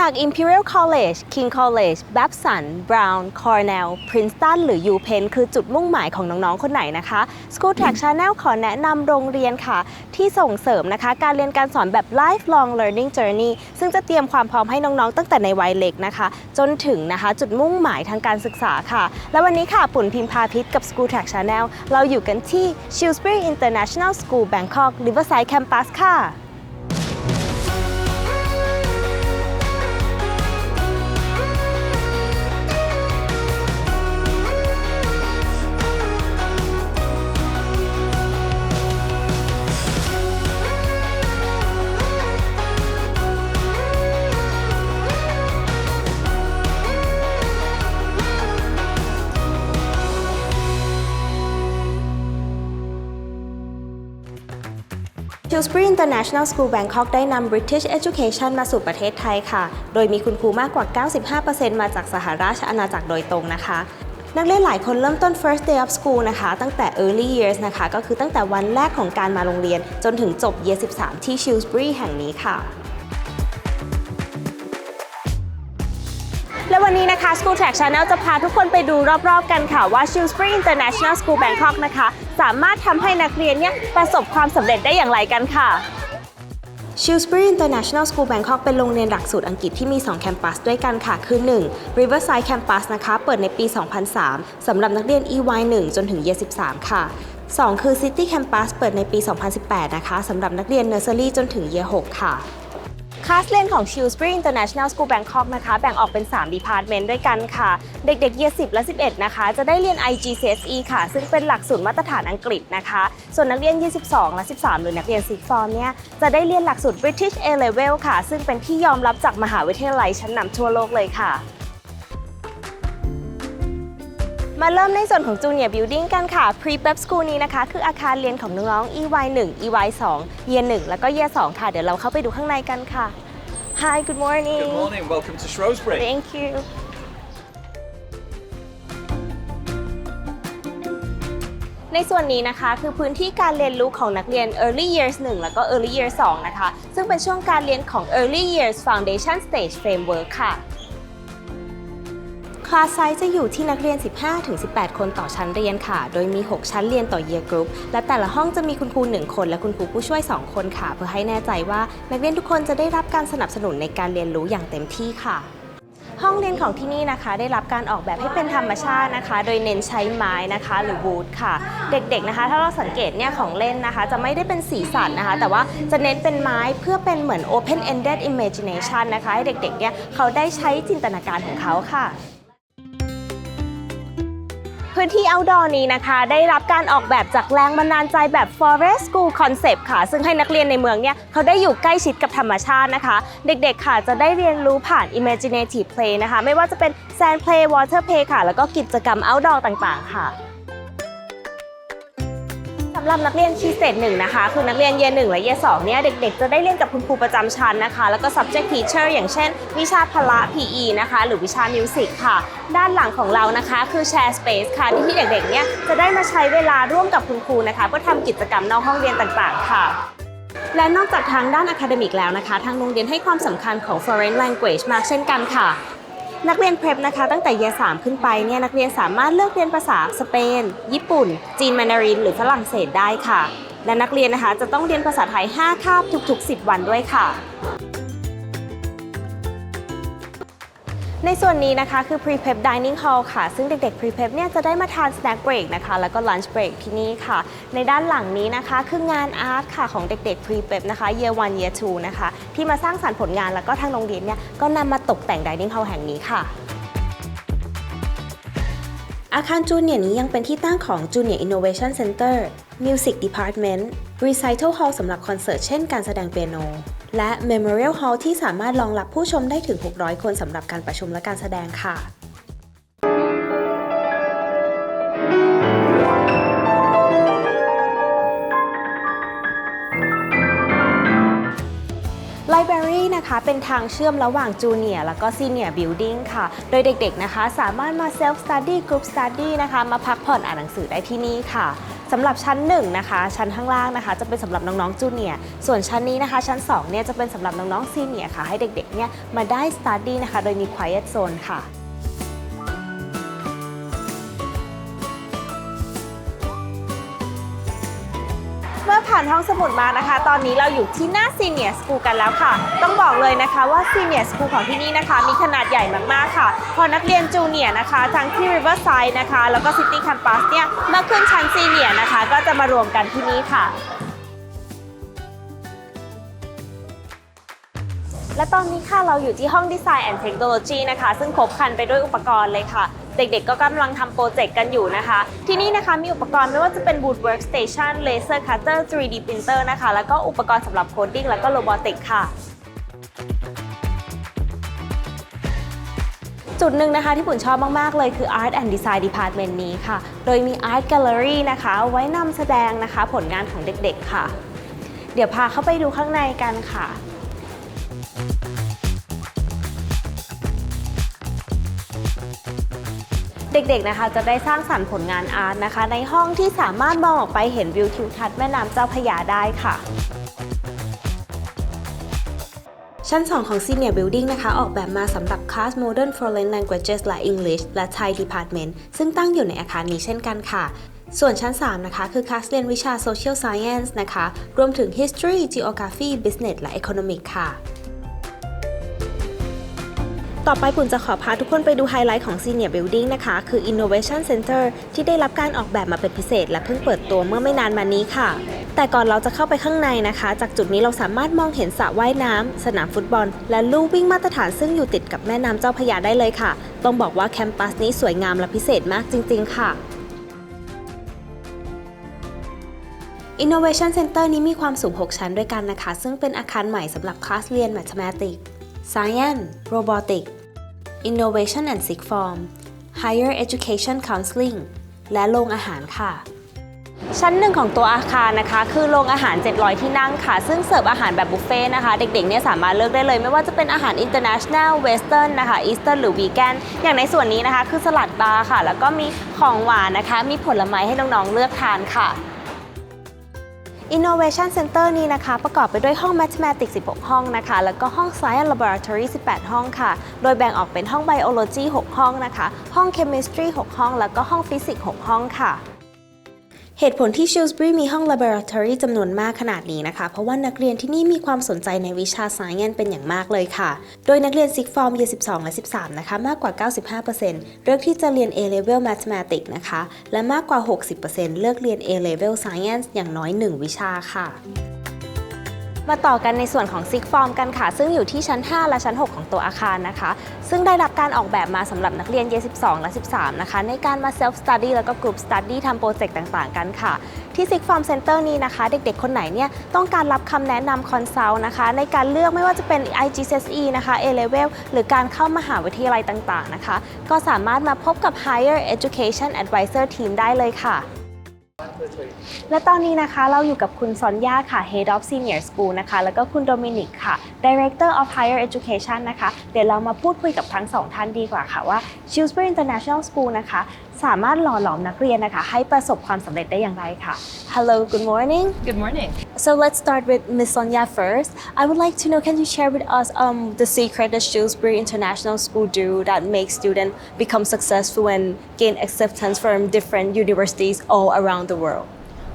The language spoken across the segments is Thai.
หาก Imperial College King College Babson Brown Cornell Princeton หรือ UPenn คือจุดมุ่งหมายของน้อง ๆ คนไหนนะคะ School Track Channel ขอแนะนำโรงเรียนค่ะ ที่ส่งเสริมนะคะ การเรียนการสอนแบบ lifelong learning journey ซึ่งจะเตรียมความพร้อมให้น้อง ๆ ตั้งแต่ในวัยเล็กนะคะ จนถึงนะคะจุดมุ่งหมายทางการศึกษาค่ะ และวันนี้ค่ะปุ่นพิมพาพิษกับ School Track Channel เราอยู่กันที่ Shrewsbury International School Bangkok Riverside Campus ค่ะ Shrewsbury International School Bangkok ได้นำ British Education มาสู่ประเทศไทยค่ะ โดยมีคุณครูมากกว่า 95%มาจากสหราชอาณาจักรโดยตรงนะคะนักเรียนหลายคนเริ่มต้น first day of school นะคะ ตั้งแต่ early years นะคะ ก็คือตั้งแต่วันแรกของการมาโรงเรียน จนถึงจบ year 13 ที่ Shrewsbury แห่งนี้ค่ะ วันนี้นะคะ School Track Channel จะพาทุกคนไปดูรอบๆกันค่ะว่า Shrewsbury International School Bangkok นะคะ สามารถทำให้นักเรียนเนี่ยประสบความสำเร็จได้อย่างไรกันค่ะ Shrewsbury International School Bangkok เป็นโรงเรียนหลักสูตรอังกฤษที่มี 2 แคมปัสด้วยกันค่ะ คือ 1. Riverside Campus นะคะ เปิดในปี 2003 สำหรับนักเรียน EY 1 จนถึง Year 13 ค่ะ 2 คือ City Campus เปิดในปี 2018 นะคะสำหรับนักเรียน Nursery จนถึง Year 6 ค่ะ คลาสเรียนของ Chillsbury International School Bangkok นะคะ แบ่งออกเป็น 3 Department ด้วยกันค่ะ เด็กๆ Year 10 และ 11 นะคะ จะได้เรียน IGCSE ค่ะ ซึ่งเป็นหลักสูตรมาตรฐานอังกฤษนะคะ ส่วนนักเรียน Year 12และ 13 หรือนักเรียน s i x Form เนี่ย จะได้เรียนหลักสูตร British A Level ค่ะ ซึ่งเป็นที่ยอมรับจากมหาวิทยาลัยชั้นนำทั่วโลกเลยค่ะ มาเริ่มในส่วนของ Junior Building กันค่ะ Pre-Prep School นี้นะคะ คืออาคารเรียนของน้องๆ EY 1 EY 2 Year 1 แล้วก็ Year 2 ค่ะ เดี๋ยวเราเข้าไปดูข้างในกันค่ะ Hi good morning Good morning, welcome to Shrewsbury. Thank you ในส่วนนี้นะคะคือพื้นที่การเรียนรู้ของนักเรียน Early Years 1 แล้วก็ Early Years 2 นะคะ ซึ่งเป็นช่วงการเรียนของ Early Years Foundation Stage Framework ค่ะ คลาสไซส์จะอยู่ที่นักเรียน 15-18 คนต่อชั้นเรียนค่ะ โดยมี 6 ชั้นเรียนต่อ year group และแต่ละห้องจะมีคุณครู 1 คน และคุณครูผู้ช่วย 2 คนค่ะ เพื่อให้แน่ใจว่านักเรียนทุกคนจะได้รับการสนับสนุนในการเรียนรู้อย่างเต็มที่ค่ะห้องเรียนของที่นี่นะคะ ได้รับการออกแบบให้เป็นธรรมชาตินะคะ โดยเน้นใช้ไม้นะคะ หรือวูดค่ะ เด็กๆนะคะ ถ้าเราสังเกตเนี่ยของเล่นนะคะ จะไม่ได้เป็นสีสันนะคะ แต่ว่าจะเน้นเป็นไม้เพื่อเป็นเหมือน open ended imagination นะคะ ให้เด็กๆเนี่ยเขาได้ใช้จินตนาการของเขาค่ะ พื้นที่ outdoor นี้นะคะ ได้รับการออกแบบจากแรงบันดาลใจแบบ forest school concept ค่ะ ซึ่งให้นักเรียนในเมืองเนี่ยเขาได้อยู่ใกล้ชิดกับธรรมชาตินะคะ เด็กๆค่ะจะได้เรียนรู้ผ่าน imaginative play นะคะ ไม่ว่าจะเป็น sand play water play ค่ะ แล้วก็กิจกรรม outdoor ต่างๆ ค่ะ รับนักเรียนคีเศษหนึ่งนะคะ คือนักเรียนเยหนึ่งและเยสองเนี่ยเด็กๆ จะได้เรียนกับคุณครูประจำชั้นนะคะ แล้วก็ subject teacher อย่างเช่น วิชาพละ PE นะคะ หรือวิชา music ค่ะ ด้านหลังของเรานะคะคือ share space ค่ะ ที่เด็กๆ เนี่ยจะได้มาใช้เวลาร่วมกับคุณครูนะคะ เพื่อทำกิจกรรมนอกห้องเรียนต่างๆ ค่ะและนอกจากทางด้าน academic แล้วนะคะ ทางโรงเรียนให้ความสำคัญของ foreign language มากเช่นกันค่ะ นักเรียนเพ p นะคะตั้งแต่เยสามขึ้นไปเนี่ยนักเรียนสามารถเลือกเรียนภาษาสเปน ญี่ปุ่น จีนแมนดาริน หรือฝรั่งเศสได้ค่ะ และนักเรียนนะคะจะต้องเรียนภาษาไทย 5 คาบทุกๆ 10 วันด้วยค่ะ ในส่วนนี้นะคะคือ Prepep Dining Hall ค่ะ ซึ่งเด็กๆ Prepep เนี่ยจะได้มาทาน Snack Break นะคะ แล้วก็ Lunch Break ที่นี่ค่ะ ในด้านหลังนี้นะคะ คืองานอาร์ตค่ะของเด็กๆ Prepep นะคะ Year 1 Year 2 นะคะ ที่มาสร้างสรรค์ผลงานแล้วก็ทางโรงเรียนเนี่ยก็นำมาตกแต่ง Dining Hall แห่งนี้ค่ะอาคารจูเนียร์นี้ยังเป็นที่ตั้งของ Junior Innovation Center Music Department Recital Hall สำหรับคอนเสิร์ตเช่นการแสดงเปียโนและ Memorial Hall ที่สามารถรองรับผู้ชมได้ถึง 600 คนสำหรับการประชุมและการแสดงค่ะ Library นะคะเป็นทางเชื่อมระหว่าง Junior แล้วก็ Senior Building ค่ะ โดยเด็กๆนะคะ สามารถมา Self Study Group Study นะคะ มาพักผ่อนอ่านหนังสือได้ที่นี่ค่ะ สำหรับชั้น1นะคะชั้นข้างล่างนะคะ จะเป็นสำหรับน้องๆจูเนียร์ส่วนชั้นนี้นะคะ ชั้น2เนี่ยจะเป็นสำหรับน้องๆซีเนียร์ค่ะให้เด็กๆเนี่ยมาได้สตูดี้นะคะ โดยมี quiet zone ค่ะ ผ่านห้องสมุดมานะคะ ตอนนี้เราอยู่ที่หน้า Senior School กันแล้วค่ะ ต้องบอกเลยนะคะว่า Senior School ของที่นี่นะคะ มีขนาดใหญ่มากๆค่ะ พอนักเรียนจูเนียร์นะคะ ทั้งที่ Riverside นะคะ แล้วก็ City Campus เนี่ยเมื่อขึ้นชั้น Senior นะคะ ก็จะมารวมกันที่นี่ค่ะและตอนนี้ค่ะเราอยู่ที่ห้อง Design and Technology นะคะ ซึ่งครบครันไปด้วยอุปกรณ์เลยค่ะ เด็กๆ ก็กำลังทำโปรเจกต์กันอยู่นะคะ ที่นี่นะคะมีอุปกรณ์ไม่ว่าจะเป็น Wood Workstation Laser Cutter 3D Printer นะคะ แล้วก็อุปกรณ์สำหรับ Coding แล้วก็ Robotics ค่ะจุดหนึ่งนะคะที่ปุ่นชอบมาก ๆ เลยคือ Art and Design Department นี้ค่ะ โดยมี Art Gallery นะคะ ไว้นำแสดงนะคะผลงานของเด็ก ๆ ค่ะ เดี๋ยวพาเข้าไปดูข้างในกันค่ะ เด็กๆนะคะจะได้สร้างสรรค์ผลงานอาร์ตนะคะ ในห้องที่สามารถมองออกไปเห็นวิวทิวทัศน์แม่น้ำเจ้าพระยาได้ค่ะชั้น 2 ของ Senior Building นะคะ ออกแบบมาสำหรับ Class Modern Foreign Languages และ English และ Thai Department ซึ่งตั้งอยู่ในอาคารนี้เช่นกันค่ะ ส่วนชั้น 3 นะคะ คือ Class เรียนวิชา Social Science นะคะ รวมถึง History Geography Business และ Economic ค่ะ ต่อไปปุ่นจะขอพาทุกคนไปดูไฮไลท์ของ Senior Building นะคะ คือ Innovation Center ที่ได้รับการออกแบบมาเป็นพิเศษ และเพิ่งเปิดตัวเมื่อไม่นานมานี้ค่ะ แต่ก่อนเราจะเข้าไปข้างในนะคะ จากจุดนี้เราสามารถมองเห็นสระว่ายน้ำ สนามฟุตบอล และลู่วิ่งมาตรฐานซึ่งอยู่ติดกับแม่น้ำเจ้าพระยาได้เลยค่ะ ต้องบอกว่าแคมปัสนี้สวยงามและพิเศษมากจริง ๆ ค่ะ Innovation Center นี้มีความสูง 6 ชั้นด้วยกันนะคะ ซึ่งเป็นอาคารใหม่สำหรับคลาสเรียน Mathematics Science Robotics Innovation and Sixth Form Higher Education Counseling และโรงอาหารค่ะ ชั้นหนึ่งของตัวอาคารนะคะ คือโรงอาหาร 700 ที่นั่งค่ะ ซึ่งเสิร์ฟอาหารแบบบุฟเฟ่ต์นะคะ เด็กๆเนี่ยสามารถเลือกได้เลย ไม่ว่าจะเป็นอาหาร international western นะคะ eastern หรือ vegan อย่างในส่วนนี้นะคะ คือสลัดบาร์ค่ะ แล้วก็มีของหวานนะคะ มีผลไม้ให้น้องๆเลือกทานค่ะ Innovation Center นี้นะคะ ประกอบไปด้วยห้อง Mathematics 16 ห้องนะคะ แล้วก็ห้อง Science Laboratory 18 ห้องค่ะ โดยแบ่งออกเป็นห้อง Biology 6 ห้องนะคะ ห้อง Chemistry 6 ห้อง แล้วก็ห้อง Physics 6 ห้องค่ะ เหตุผลที่ชิลส์บรีมีห้อง Laboratory จำนวนมากขนาดนี้นะคะ เพราะว่านักเรียนที่นี่มีความสนใจในวิชา Science เป็นอย่างมากเลยค่ะ โดยนักเรียนซิกฟอร์ม Year 12 และ 13 นะคะ มากกว่า 95%เลือกที่จะเรียน A-Level Mathematics นะคะ และมากกว่า 60%เลือกเรียน A-Level Science อย่างน้อย 1 วิชาค่ะ มาต่อกันในส่วนของ Six Form กันค่ะ ซึ่งอยู่ที่ชั้น 5 และชั้น 6 ของตัวอาคารนะคะ ซึ่งได้รับการออกแบบมาสำหรับนักเรียนเย12 และ 13 นะคะ ในการมา Self Study แล้วก็ Group Study ทำโปรเจกต์ต่างๆ กันค่ะ ที่ Six Form Center นี้นะคะ เด็กๆ คนไหนเนี่ยต้องการรับคำแนะนำคอนซัลท์นะคะ ในการเลือกไม่ว่าจะเป็น IGCSE นะคะ A Level หรือการเข้ามหาวิทยาลัยต่างๆ นะคะ ก็สามารถมาพบกับ Higher Education Advisor Team ได้เลยค่ะ และตอนนี้นะคะเราอยู่กับคุณซอนยาค่ะ Head of Senior School นะคะ แล้วก็คุณโดมินิกค่ะ Director of Higher Education นะคะ เดี๋ยวเรามาพูดคุยกับทั้งสองท่านดีกว่าค่ะว่า Shrewsbury International School นะคะสามารถหล่อหลอมนักเรียนนะคะ ให้ประสบความสำเร็จได้อย่างไรค่ะ Hello good morning Good morning. So let's start with Miss Sonia first. I would like to know, can you share with us um, the secret that Shrewsbury International School do that makes students become successful and gain acceptance from different universities all around the world?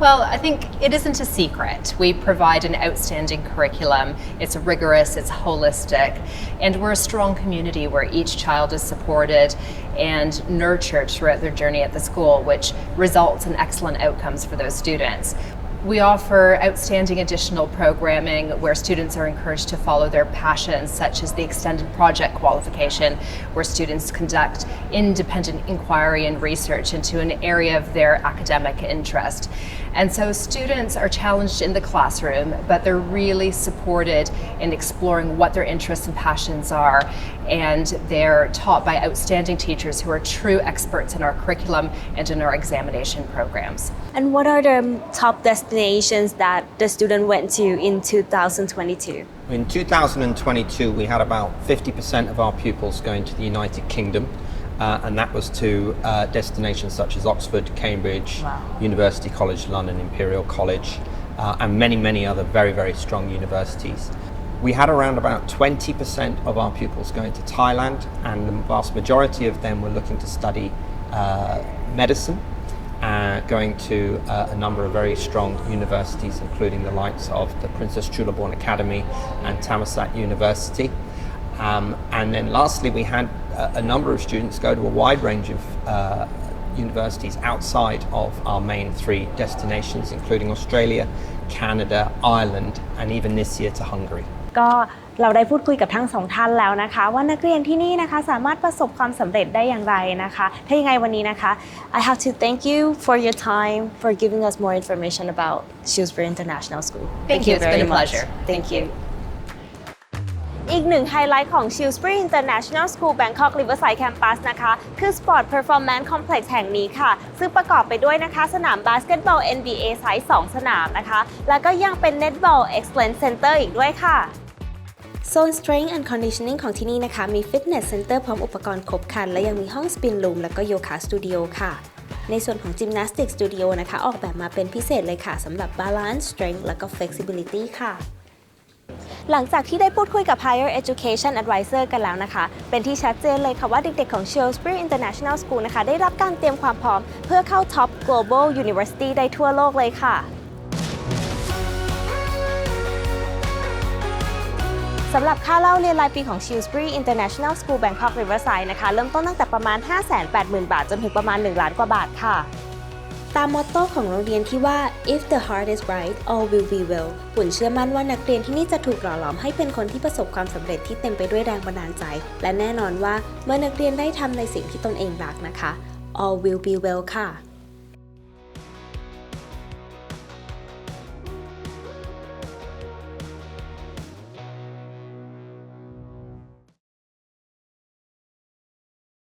Well, I think it isn't a secret. We provide an outstanding curriculum. It's rigorous, it's holistic, and we're a strong community where each child is supported and nurtured throughout their journey at the school, which results in excellent outcomes for those students. We offer outstanding additional programming where students are encouraged to follow their passions, such as the extended project qualification, where students conduct independent inquiry and research into an area of their academic interest. And so students are challenged in the classroom, but they're really supported in exploring what their interests and passions are. And they're taught by outstanding teachers who are true experts in our curriculum and in our examination programs. And what are the top destinations that the student went to in 2022? In 2022, we had about 50% of our pupils going to the United Kingdom, uh, and that was to uh, destinations such as Oxford, Cambridge, Wow. University College London, Imperial College, uh, and many, many other very, very strong universities. We had around about 20% of our pupils going to Thailand, and the vast majority of them were looking to study uh, medicine, uh, going to uh, a number of very strong universities, including the likes of the Princess Chulaborn Academy and Tamasat University. Um, and then lastly, we had a, a number of students go to a wide range of uh, universities outside of our main three destinations, including Australia, Canada, Ireland, and even this year to Hungary. ก็ เราได้พูดคุยกับทั้งสองท่านแล้วนะคะ ว่านักเรียนที่นี่นะคะสามารถประสบความสำเร็จได้อย่างไรนะคะถ้ายังไงวันนี้นะคะ I have to thank you for your time for giving us more information about Shrewsbury International School Thank you. It's very been a much. pleasure. Thank you อีกหนึ่งไฮไลท์ของ Shrewsbury International School Bangkok Riverside Campus นะคะ คือ Sport Performance Complex แห่งนี้ค่ะ ซึ่งประกอบไปด้วยนะคะ สนามบาสเกตบอล NBA ไซส์2สนามนะคะ แล้วก็ยังเป็น Netball Excellence Center อีกด้วยค่ะ โซน Strength and Conditioning ของที่นี่นะคะ มี Fitness Center พร้อมอุปกรณ์ครบครัน และยังมีห้อง Spin Room แล้วก็ Yoga Studio ค่ะ ในส่วนของ Gymnastics Studio นะคะ ออกแบบมาเป็นพิเศษเลยค่ะสำหรับ Balance Strength แล้วก็ Flexibility ค่ะ หลังจากที่ได้พูดคุยกับ Higher Education Advisor กันแล้วนะคะ เป็นที่ชัดเจนเลยค่ะว่าเด็กๆของ Shrewsbury International School นะคะ ได้รับการเตรียมความพร้อม เพื่อเข้า Top Global University ได้ทั่วโลกเลยค่ะ สำหรับค่าเล่าเรียนรายปีของ Shrewsbury International School Bangkok Riverside นะคะ เริ่มต้นตั้งแต่ประมาณ 580,000 บาท จนถึงประมาณ 1 ล้านกว่าบาทค่ะ ตามมอตโต้ของโรงเรียนที่ว่า if the heart is right all will be well ปุ่นเชื่อมั่นว่านักเรียนที่นี่จะถูกหล่อหลอมให้เป็นคนที่ประสบความสำเร็จที่เต็มไปด้วยแรงบันดาลใจ และแน่นอนว่าเมื่อนักเรียนได้ทำในสิ่งที่ตนเองรักนะคะ all will be well ค่ะ